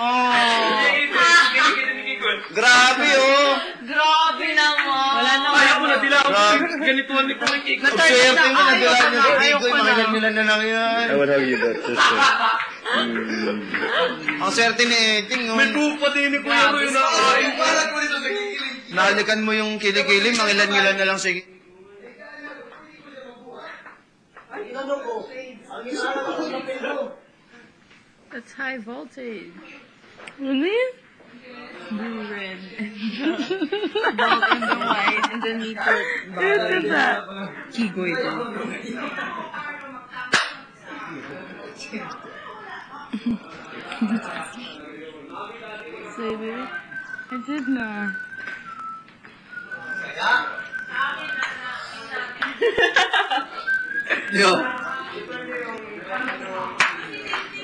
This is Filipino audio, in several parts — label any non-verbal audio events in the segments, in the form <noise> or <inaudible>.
Oh. Grabe, oh. Grabe naman. Wala na. Kaya ko na dila. Grabe. Ganituan ni Kuya Kiko. Ang swerte mo, nagdala niyo sa na. mga nila na lang yan. I would argue that. Ang swerte ni Eding, oh. May bupa din ni Kuya Roy na kain. Nahalikan mo yung kilikili, mga ilan-ilan na lang sige. That's high voltage. Ano yun? Blue, red, and the gold and the white, and then you put Look at that. Kigoy din. Say, baby. I did na. Yo.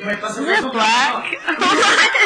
Is it black? <laughs>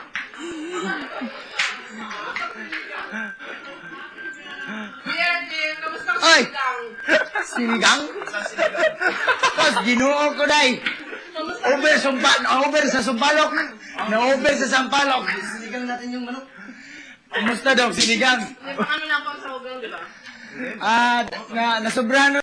Ay! Sinigang? Tapos ginoo ko day. Over, sumpa, over sa sumpalok. Na-over sa sampalok. Sinigang natin yung manok. Kumusta daw, sinigang? Ano lang pang sahugang, di ba? Ah, na, nasobrahan